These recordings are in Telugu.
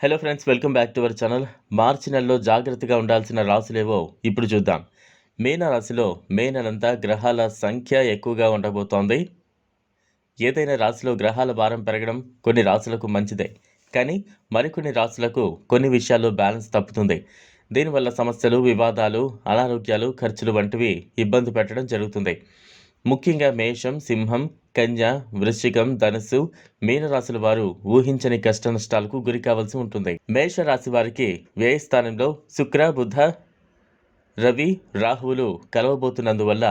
Hello friends welcome back to our channel మార్చి నెలలో జాగ్రత్తగా ఉండాల్సిన రాశులేవో ఇప్పుడు చూద్దాం. మీన రాశిలో మే నెలంతా గ్రహాల సంఖ్య ఎక్కువగా ఉండబోతోంది. ఏదైనా రాశిలో గ్రహాల భారం పెరగడం కొన్ని రాశులకు మంచిదే. కానీ మరికొన్ని రాశులకు కొన్ని విషయాల్లో బ్యాలెన్స్ తప్పుతుంది. దీనివల్ల సమస్యలు వివాదాలు అనారోగ్యాలు ఖర్చులు వంటివి ఇబ్బంది పెట్టడం జరుగుతుంది. ముఖ్యంగా మేషం సింహం కన్య వృశ్చికం ధనుసు మీనరాశుల వారు ఊహించని కష్ట నష్టాలకు గురి కావాల్సి ఉంటుంది. మేష రాశి వారికి వ్యయస్థానంలో శుక్ర బుధ రవి రాహువులు కలవబోతున్నందువల్ల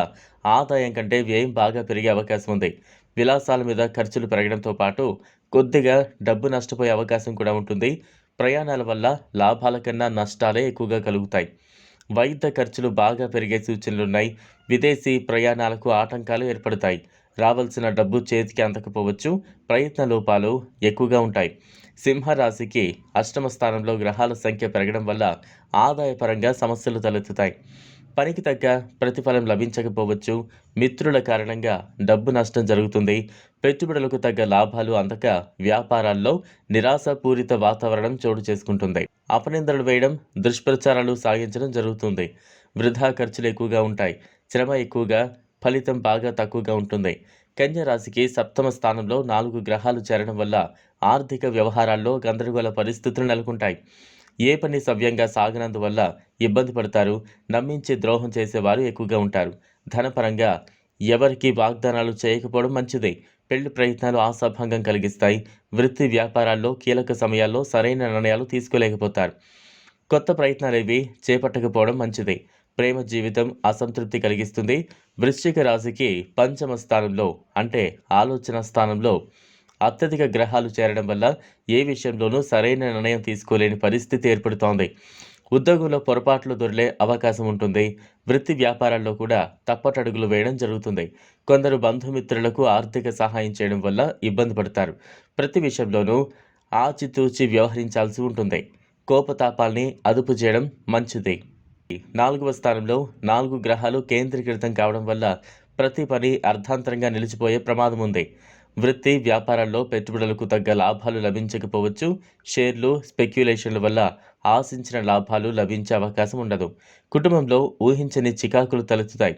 ఆదాయం కంటే వ్యయం బాగా పెరిగే అవకాశం ఉంది. విలాసాల మీద ఖర్చులు పెరగడంతో పాటు కొద్దిగా డబ్బు నష్టపోయే అవకాశం కూడా ఉంటుంది. ప్రయాణాల వల్ల లాభాల కన్నా నష్టాలే ఎక్కువగా కలుగుతాయి. వైద్య ఖర్చులు బాగా పెరిగే సూచనలున్నాయి విదేశీ ప్రయాణాలకు ఆటంకాలు ఏర్పడతాయి. రావాల్సిన డబ్బు చేతికి అందకపోవచ్చు. ప్రయత్న లోపాలు ఎక్కువగా ఉంటాయి. సింహరాశికి అష్టమ స్థానంలో గ్రహాల సంఖ్య పెరగడం వల్ల ఆదాయపరంగా సమస్యలు తలెత్తుతాయి. పనికి తగ్గ ప్రతిఫలం లభించకపోవచ్చు. మిత్రుల కారణంగా డబ్బు నష్టం జరుగుతుంది. పెట్టుబడులకు తగ్గ లాభాలు అందక వ్యాపారాల్లో నిరాశపూరిత వాతావరణం చోటు చేసుకుంటుంది. అపనిందలు వేయడం దుష్ప్రచారాలు సాగించడం జరుగుతుంది. వృధా ఖర్చులు ఎక్కువగా ఉంటాయి. శ్రమ ఎక్కువగా ఫలితం బాగా తక్కువగా ఉంటుంది. కన్యరాశికి సప్తమ స్థానంలో నాలుగు గ్రహాలు చేరడం వల్ల ఆర్థిక వ్యవహారాల్లో గందరగోళ పరిస్థితులు నెలకొంటాయి. ఏ పని సవ్యంగా సాగనందువల్ల ఇబ్బంది పడతారు? నమ్మించి ద్రోహం చేసేవారు ఎక్కువగా ఉంటారు. ధనపరంగా ఎవరికి వాగ్దానాలు చేయకపోవడం మంచిది. పెళ్ళి ప్రయత్నాలు ఆశాభంగం కలిగిస్తాయి. వృత్తి వ్యాపారాల్లో కీలక సమయాల్లో సరైన నిర్ణయాలు తీసుకోలేకపోతారు. కొత్త ప్రయత్నాలు ఇవి చేపట్టకపోవడం మంచిది. ప్రేమ జీవితం అసంతృప్తి కలిగిస్తుంది. వృశ్చిక రాశికి పంచమ స్థానంలో అంటే ఆలోచన స్థానంలో అత్యధిక గ్రహాలు చేరడం వల్ల ఏ విషయంలోనూ సరైన నిర్ణయం తీసుకోలేని పరిస్థితి ఏర్పడుతోంది. ఉద్యోగంలో పొరపాట్లు దొరిలే అవకాశం ఉంటుంది. వృత్తి వ్యాపారాల్లో కూడా తప్పటడుగులు వేయడం జరుగుతుంది. కొందరు బంధుమిత్రులకు ఆర్థిక సహాయం చేయడం వల్ల ఇబ్బంది పడతారు. ప్రతి విషయంలోనూ ఆచితూచి వ్యవహరించాల్సి ఉంటుంది. కోపతాపాల్ని అదుపు చేయడం మంచిది. నాలుగవ స్థానంలో నాలుగు గ్రహాలు కేంద్రీకృతం కావడం వల్ల ప్రతి పని అర్ధాంతరంగా నిలిచిపోయే ప్రమాదం ఉంది. వృత్తి వ్యాపారాల్లో పెట్టుబడులకు తగ్గ లాభాలు లభించకపోవచ్చు. షేర్లు స్పెక్యులేషన్ల వల్ల ఆశించిన లాభాలు లభించే అవకాశం ఉండదు. కుటుంబంలో ఊహించని చికాకులు తలెత్తుతాయి.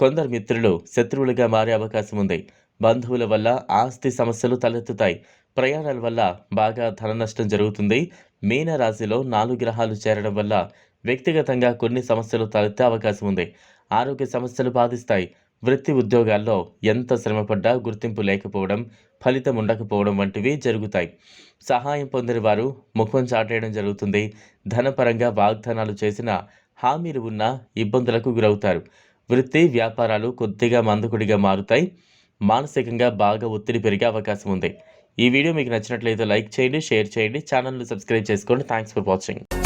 కొందరు మిత్రులు శత్రువులుగా మారే అవకాశం ఉంది. బంధువుల వల్ల ఆస్తి సమస్యలు తలెత్తుతాయి. ప్రయాణాల వల్ల బాగా ధన నష్టం జరుగుతుంది. మీన రాశిలో నాలుగు గ్రహాలు చేరడం వల్ల వ్యక్తిగతంగా కొన్ని సమస్యలు తలెత్తే అవకాశం ఉంది. ఆరోగ్య సమస్యలు బాధిస్తాయి. వృత్తి ఉద్యోగాల్లో ఎంత శ్రమపడ్డా గుర్తింపు లేకపోవడం ఫలితం ఉండకపోవడం వంటివి జరుగుతాయి. సహాయం పొందిన వారు ముఖం చాటేయడం జరుగుతుంది. ధనపరంగా వాగ్దానాలు చేసిన హామీలు ఉన్న ఇబ్బందులకు గురవుతారు. వృత్తి వ్యాపారాలు కొద్దిగా మందుకుడిగా మారుతాయి. మానసికంగా బాగా ఒత్తిడి పెరిగే అవకాశం ఉంది. ఈ వీడియో మీకు నచ్చినట్లయితే లైక్ చేయండి షేర్ చేయండి ఛానల్ని సబ్స్క్రైబ్ చేసుకోండి. Thanks for watching.